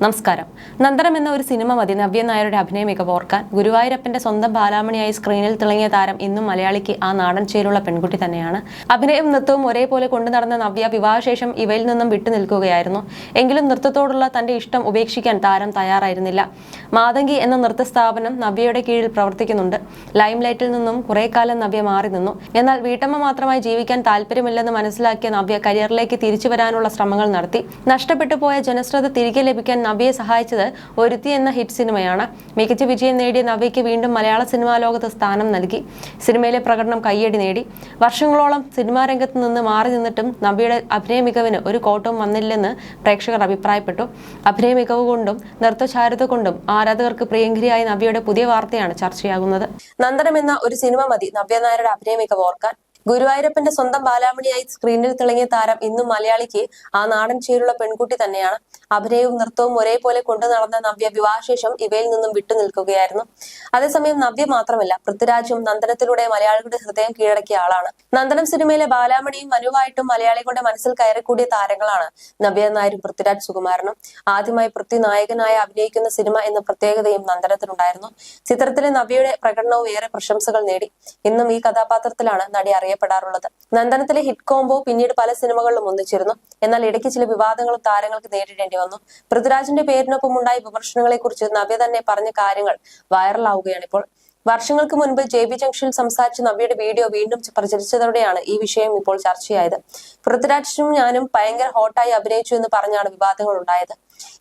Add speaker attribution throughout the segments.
Speaker 1: നമസ്കാരം. നന്ദനം എന്ന ഒരു സിനിമ മതി. നവ്യ നായരുടെ അഭിനയ മികവ് ഓർക്കാൻ ഗുരുവായൂരപ്പന്റെ സ്വന്തം ബാലാമണിയായി സ്ക്രീനിൽ തിളങ്ങിയ താരം ഇന്നും മലയാളിക്ക് ആ നാടൻ ചേരുള്ള പെൺകുട്ടി തന്നെയാണ്. അഭിനയവും നൃത്തവും ഒരേപോലെ കൊണ്ടു നടന്ന നവ്യ വിവാഹശേഷം ഇവയിൽ നിന്നും വിട്ടു നിൽക്കുകയായിരുന്നു. എങ്കിലും നൃത്തത്തോടുള്ള തന്റെ ഇഷ്ടം ഉപേക്ഷിക്കാൻ താരം തയ്യാറായിരുന്നില്ല. മാതങ്കി എന്ന നൃത്ത സ്ഥാപനം നവ്യയുടെ കീഴിൽ പ്രവർത്തിക്കുന്നുണ്ട്. ലൈം ലൈറ്റിൽ നിന്നും കുറെ കാലം നവ്യ മാറി നിന്നു. എന്നാൽ വീട്ടമ്മ മാത്രമായി ജീവിക്കാൻ താല്പര്യമില്ലെന്ന് മനസ്സിലാക്കിയ നവ്യ കരിയറിലേക്ക് തിരിച്ചു വരാനുള്ള ശ്രമങ്ങൾ നടത്തി. നഷ്ടപ്പെട്ടു പോയ ജനശ്രദ്ധ തിരികെ ലഭിക്കാൻ നവ്യയെ സഹായിച്ചത് ഒരുത്തി എന്ന ഹിറ്റ് സിനിമയാണ്. മികച്ച വിജയം നേടിയ നവ്യയ്ക്ക് വീണ്ടും മലയാള സിനിമാ ലോകത്ത് സ്ഥാനം നൽകി. സിനിമയിലെ പ്രകടനം കയ്യടി നേടി. വർഷങ്ങളോളം സിനിമാ രംഗത്ത് നിന്ന് മാറി നിന്നിട്ടും നവ്യയുടെ അഭിനയ മികവിന് ഒരു കോട്ടവും വന്നില്ലെന്ന് പ്രേക്ഷകർ അഭിപ്രായപ്പെട്ടു. അഭിനയ മികവ് കൊണ്ടും നൃത്തചാരുത കൊണ്ടും ആരാധകർക്ക് പ്രിയങ്കരിയായ നവ്യയുടെ പുതിയ വാർത്തയാണ് ചർച്ചയാകുന്നത്. നന്ദനം എന്ന ഒരു സിനിമ മതി നവ്യ നായരുടെ അഭിനയ മികവ് ഓർക്കാൻ. ഗുരുവായൂരപ്പന്റെ സ്വന്തം ബാലാമണിയായി സ്ക്രീനിൽ തിളങ്ങിയ താരം ഇന്നും മലയാളിക്ക് ആ നാടൻ ചേരുള്ള പെൺകുട്ടി തന്നെയാണ്. അഭിനയവും നൃത്തവും ഒരേപോലെ കൊണ്ടു നടന്ന നവ്യ വിവാഹശേഷം ഇവയിൽ നിന്നും വിട്ടു നിൽക്കുകയായിരുന്നു. അതേസമയം നവ്യ മാത്രമല്ല പൃഥ്വിരാജും നന്ദനത്തിലൂടെ മലയാളികളുടെ ഹൃദയം കീഴടക്കിയ ആളാണ്. നന്ദനം സിനിമയിലെ ബാലാമണിയും മനുവായിട്ടും മലയാളികളുടെ മനസ്സിൽ കയറിക്കൂടിയ താരങ്ങളാണ് നവ്യ നായരും പൃഥ്വിരാജ് സുകുമാരനും. ആദ്യമായി പൃഥ്വി നായകനായി അഭിനയിക്കുന്ന സിനിമ എന്ന പ്രത്യേകതയും നന്ദനത്തിനുണ്ടായിരുന്നു. ചിത്രത്തിലെ നവ്യയുടെ പ്രകടനവും ഏറെ പ്രശംസകൾ നേടി. ഇന്നും ഈ കഥാപാത്രത്തിലാണ് നടി അറിയപ്പെടാറുള്ളത്. നന്ദനത്തിലെ ഹിറ്റ് കോംബോ പിന്നീട് പല സിനിമകളിലും ഒന്നിച്ചിരുന്നു. എന്നാൽ ഇടയ്ക്ക് ചില വിവാദങ്ങളും താരങ്ങൾക്ക് നേരിടേണ്ടി വന്നു. പൃഥ്വിരാജിന്റെ പേരിനൊപ്പം ഉണ്ടായ വിമർശനങ്ങളെ കുറിച്ച് നവ്യ തന്നെ പറഞ്ഞ കാര്യങ്ങൾ വൈറലാവുകയാണ് ഇപ്പോൾ വർഷങ്ങൾക്ക് മുൻപ് ജെ ബി ജംഗ്ഷനിൽ സംസാരിച്ച നവ്യയുടെ വീഡിയോ വീണ്ടും പ്രചരിച്ചതോടെയാണ് ഈ വിഷയം ഇപ്പോൾ ചർച്ചയായത്. പൃഥ്വിരാജും ഞാനും ഭയങ്കര ഹോട്ടായി അഭിനയിച്ചു എന്ന് പറഞ്ഞാണ് വിവാദങ്ങൾ ഉണ്ടായത്.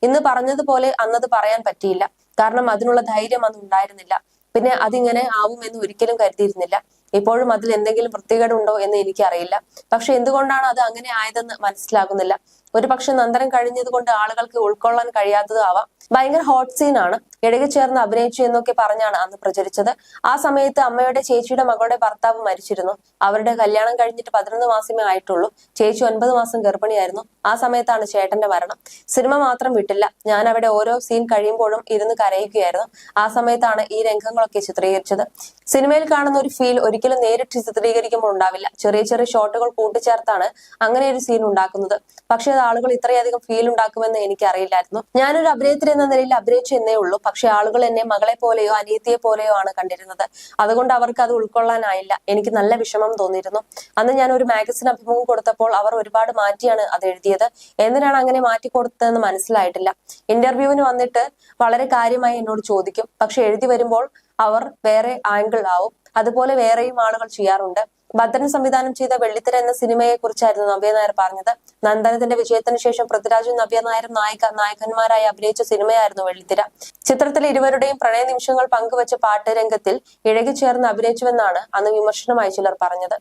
Speaker 1: ഇന്ന് പറഞ്ഞതുപോലെ അന്നത് പറയാൻ പറ്റിയില്ല. കാരണം അതിനുള്ള ധൈര്യം അന്ന് ഉണ്ടായിരുന്നില്ല. പിന്നെ അതിങ്ങനെ ആവുമെന്ന് ഒരിക്കലും കരുതിയിരുന്നില്ല. ഇപ്പോഴും അതിൽ എന്തെങ്കിലും വൃത്തികേടുണ്ടോ എന്ന് എനിക്കറിയില്ല. പക്ഷെ എന്തുകൊണ്ടാണ് അത് അങ്ങനെ ആയതെന്ന് മനസ്സിലാകുന്നില്ല. ഒരു പക്ഷെ നന്ദനം കഴിഞ്ഞത് കൊണ്ട് ആളുകൾക്ക് ഉൾക്കൊള്ളാൻ കഴിയാത്തതാവാം ഭയങ്കര ഹോട്ട് സീൻ ആണ്. ഇടകി ചേർന്ന് അഭിനയിച്ചു എന്നൊക്കെ പറഞ്ഞാണ് അന്ന് പ്രചരിച്ചത്. ആ സമയത്ത് അമ്മയുടെ ചേച്ചിയുടെ മകളുടെ ഭർത്താവ് മരിച്ചിരുന്നു. അവരുടെ കല്യാണം കഴിഞ്ഞിട്ട് പതിനൊന്ന് മാസമേ ആയിട്ടുള്ളൂ. ചേച്ചി ഒൻപത് മാസം ഗർഭിണിയായിരുന്നു. ആ സമയത്താണ് ചേട്ടന്റെ മരണം. സിനിമ മാത്രം വിട്ടില്ല. ഞാൻ അവിടെ ഓരോ സീൻ കഴിയുമ്പോഴും ഇരുന്ന് കരയുകയായിരുന്നു. ആ സമയത്താണ് ഈ രംഗങ്ങളൊക്കെ ചിത്രീകരിച്ചത്. സിനിമയിൽ കാണുന്ന ഒരു ഫീൽ ഒരിക്കലും നേരിട്ട് ചിത്രീകരിക്കുമ്പോൾ ഉണ്ടാവില്ല. ചെറിയ ചെറിയ ഷോട്ടുകൾ കൂട്ടിച്ചേർത്താണ് അങ്ങനെ ഒരു സീൻ ഉണ്ടാക്കുന്നത്. പക്ഷെ അത് ആളുകൾ ഇത്രയധികം ഫീൽ ഉണ്ടാക്കുമെന്ന് എനിക്ക് അറിയില്ലായിരുന്നു ഞാനൊരു അഭിനേത്രി എന്ന നിലയിൽ അഭിനയിച്ചു എന്നേ ഉള്ളൂ. പക്ഷെ ആളുകൾ എന്നെ മകളെ പോലെയോ അനിയത്തിയെ പോലെയോ ആണ് കണ്ടിരുന്നത്. അതുകൊണ്ട് അവർക്ക് അത് ഉൾക്കൊള്ളാനായില്ല. എനിക്ക് നല്ല വിഷമം തോന്നിയിരുന്നു. അന്ന് ഞാൻ ഒരു മാഗസിൻ അഭിമുഖം കൊടുത്തപ്പോൾ അവർ ഒരുപാട് മാറ്റിയാണ് അത് എഴുതിയത്. എന്തിനാണ് അങ്ങനെ മാറ്റി കൊടുത്തതെന്ന് മനസ്സിലായിട്ടില്ല. ഇന്റർവ്യൂവിന് വന്നിട്ട് വളരെ കാര്യമായി എന്നോട് ചോദിക്കും. പക്ഷെ എഴുതി വരുമ്പോൾ അവർ വേറെ ആംഗിൾ ആവും. അതുപോലെ വേറെയും ആളുകൾ ചെയ്യാറുണ്ട്. ഭദ്രൻ സംവിധാനം ചെയ്ത വെള്ളിത്തിര എന്ന സിനിമയെ കുറിച്ചായിരുന്നു നവ്യ നായർ പറഞ്ഞത്. നന്ദനത്തിന്റെ വിജയത്തിന് ശേഷം പൃഥ്വിരാജും നവ്യ നായരും നായിക നായകന്മാരായി അഭിനയിച്ച സിനിമയായിരുന്നു വെള്ളിത്തിര. ചിത്രത്തിൽ ഇരുവരുടെയും പ്രണയ നിമിഷങ്ങൾ പങ്കുവച്ച പാട്ട് രംഗത്തിൽ ഇഴകിച്ചേർന്ന് അഭിനയിച്ചുവെന്നാണ് അന്ന് വിമർശനമായി ചിലർ പറഞ്ഞത്.